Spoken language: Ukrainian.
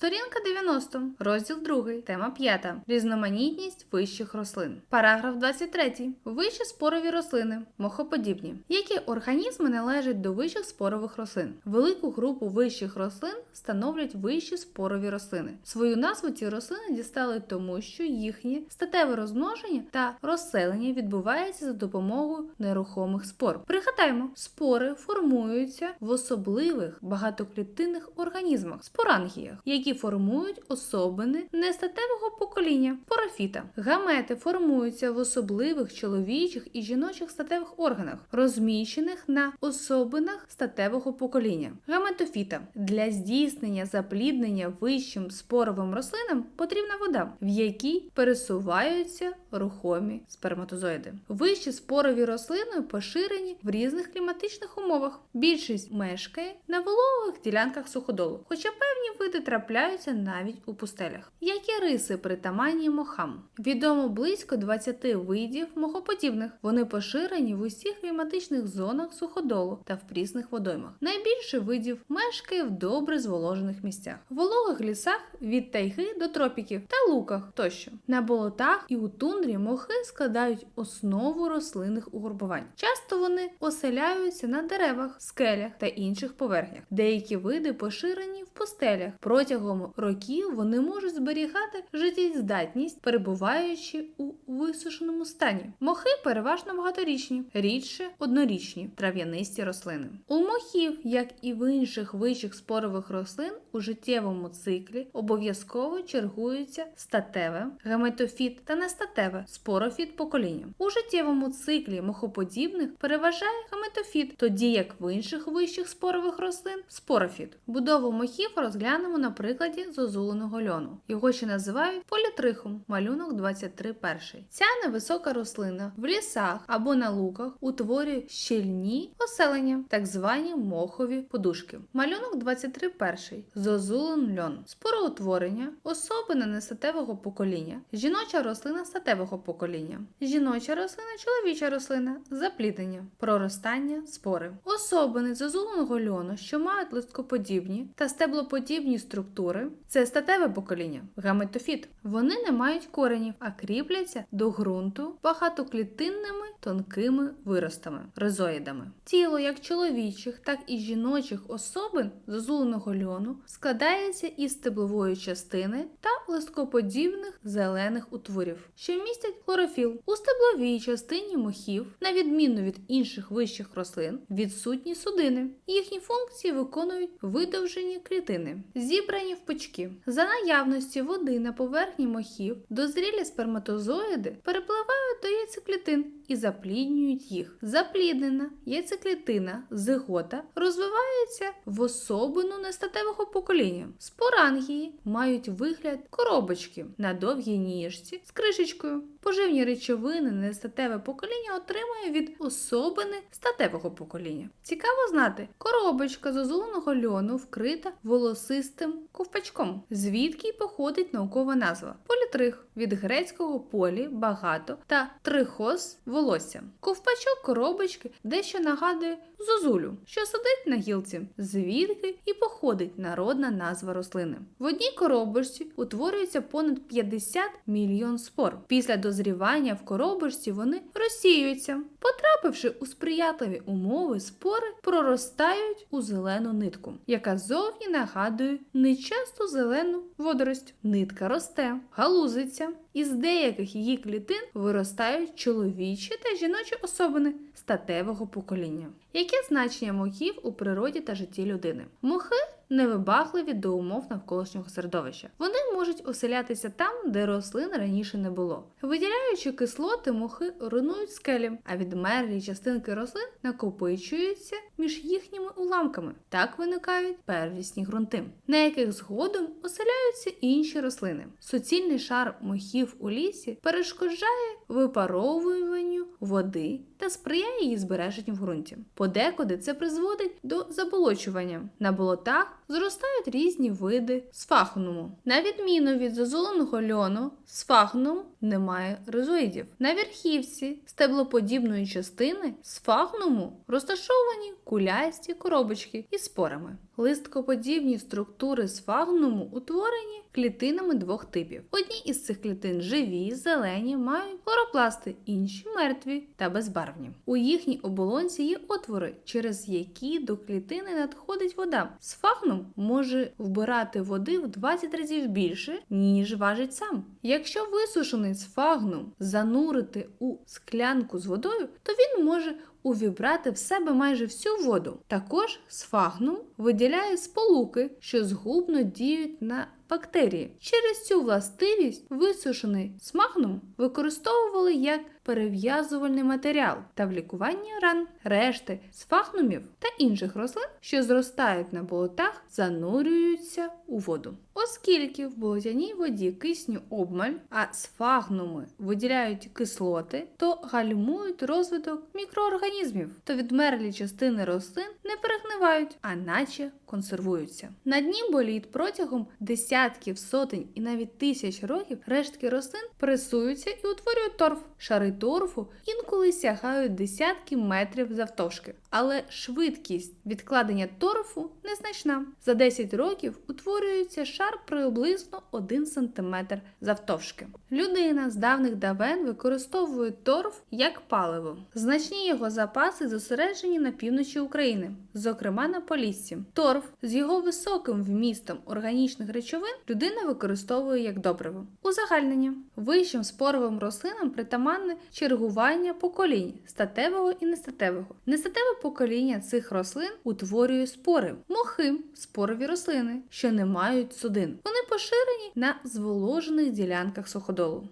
Сторінка 90, розділ 2, тема 5. Різноманітність вищих рослин. Параграф 23. Вищі спорові рослини, мохоподібні. Які організми належать до вищих спорових рослин? Велику групу вищих рослин становлять вищі спорові рослини. Свою назву ці рослини дістали тому, що їхнє статеве розмноження та розселення відбувається за допомогою нерухомих спор. Пригадаємо, спори формуються в особливих багатоклітинних організмах спорангіях, які формують особини нестатевого покоління порофіта. Гамети формуються в особливих чоловічих і жіночих статевих органах, розміщених на особинах статевого покоління. Гаметофіта для здійснення запліднення вищим споровим рослинам потрібна вода, в якій пересуваються рухомі сперматозоїди. Вищі спорові рослини поширені в різних кліматичних умовах. Більшість мешкає на вологих ділянках суходолу, хоча певні види трапляються навіть у пустелях. Які риси притаманні мохам? Відомо близько 20 видів мохоподібних. Вони поширені в усіх кліматичних зонах суходолу та в прісних водоймах. Найбільше видів мешкає в добре зволожених місцях, в вологих лісах від тайги до тропіків та луках тощо. На болотах і у тундрі мохи складають основу рослинних угрупувань. Часто вони оселяються на деревах, скелях та інших поверхнях. Деякі види поширені в пустелях. Протягом років вони можуть зберігати життєздатність, перебуваючи у висушеному стані. Мохи переважно багаторічні, рідше однорічні трав'янисті рослини. У мохів, як і в інших вищих спорових рослин, у життєвому циклі обов'язково чергуються статеве, гаметофіт та нестатеве спорофіт покоління. У життєвому циклі мохоподібних переважає гаметофіт, тоді як в інших вищих спорових рослин спорофіт. Будову мохів розглянемо на прикладі зозуленого льону. Його ще називають політрихом, малюнок 23 перший. Ця невисока рослина в лісах або на луках утворює щільні оселення, так звані мохові подушки. Малюнок 23 перший. Зозулен льон. Спороутворення, особина нестатевого покоління, жіноча рослина статевого покоління, жіноча рослина, чоловіча рослина, запліднення, проростання спори. Особини зозуленого льону, що мають листкоподібні та стеблоподібні структури, це статеве покоління, гаметофіт. Вони не мають коренів, а кріпляться до ґрунту багатоклітинними тонкими виростами, ризоїдами. Тіло як чоловічих, так і жіночих особин зозуленого льону складається із стеблової частини та листкоподібних зелених утворів, що містять хлорофіл. У стебловій частині мохів, на відміну від інших вищих рослин, відсутні судини. Їхні функції виконують видовжені клітини, зібрані в пучки. За наявності води на поверхні мохів дозрілі сперматозоїди перепливають до яйцеклітин і запліднюють їх. Запліднена яйцеклітина зигота розвивається в особину нестатевого покоління. Спорангії мають вигляд коробочки на довгій ніжці з кришечкою. Поживні речовини нестатеве покоління отримує від особини статевого покоління. Цікаво знати, коробочка з озоленого льону вкрита волосистим ковпачком, звідки й походить наукова назва? Політрих від грецького полі багато та трихос волосся. Ковпачок коробочки дещо нагадує зозулю, що сидить на гілці, звідки і походить народна назва рослини. В одній коробочці утворюється понад 50 мільйон спор. Після дозрівання в коробочці вони розсіюються. Потрапивши у сприятливі умови, спори проростають у зелену нитку, яка зовні нагадує нечасту зелену водорость. Нитка росте, галузиться, із деяких її клітин виростають чоловічі та жіночі особини статевого покоління. Яке значення мохів у природі та житті людини? Мохи невибагливі до умов навколишнього середовища. Вони можуть оселятися там, де рослин раніше не було. Виділяючи кислоти, мохи руйнують скелі, а відмерлі частинки рослин накопичуються між їхніми уламками. Так виникають первісні ґрунти, на яких згодом оселяються інші рослини. Суцільний шар мохів у лісі перешкоджає випаровуванню води та сприяє її збереженню в ґрунті. Подекуди це призводить до заболочування. На болотах зростають різні види сфагнуму. На відміну від зазуленого льону, сфагнум не має ризоїдів. На верхівці стеблоподібної частини сфагнуму розташовані кулясті коробочки із спорами. Листкоподібні структури сфагнуму утворені клітинами двох типів. Одні із цих клітин живі, зелені, мають хлоропласти, інші мертві та безбарвні. У їхній оболонці є отвори, через які до клітини надходить вода. Сфагнум може вбирати води в 20 разів більше, ніж важить сам. Якщо висушений сфагнум занурити у склянку з водою, то він може увібрати в себе майже всю воду. Також сфагнум виділяє сполуки, що згубно діють на бактерії. Через цю властивість висушений смагнум використовували як перев'язувальний матеріал та в лікуванні ран. Решти сфагнумів та інших рослин, що зростають на болотах, занурюються у воду. Оскільки в болотяній воді кисню обмаль, а сфагнуми виділяють кислоти, то гальмують розвиток мікроорганізмів, то відмерлі частини рослин не перегнивають, а наче консервуються. На дні боліт протягом десятків, сотень і навіть тисяч років рештки рослин пресуються і утворюють торф. Шари торфу інколи сягають десятки метрів завтовшки, але швидкість відкладення торфу незначна. За 10 років утворюється шар приблизно 1 см завтовшки. Людина з давних давен використовує торф як паливо. Значні його запаси зосереджені на півночі України, зокрема на Поліссі. Торф з його високим вмістом органічних речовин людина використовує як добриво. Узагальнення вищим споровим рослинам притаманне чергування поколінь статевого і нестатевого. Нестатеве покоління цих рослин утворює спори, мохи спорові рослини, що не мають судин. Вони поширені на зволожених ділянках суходолу.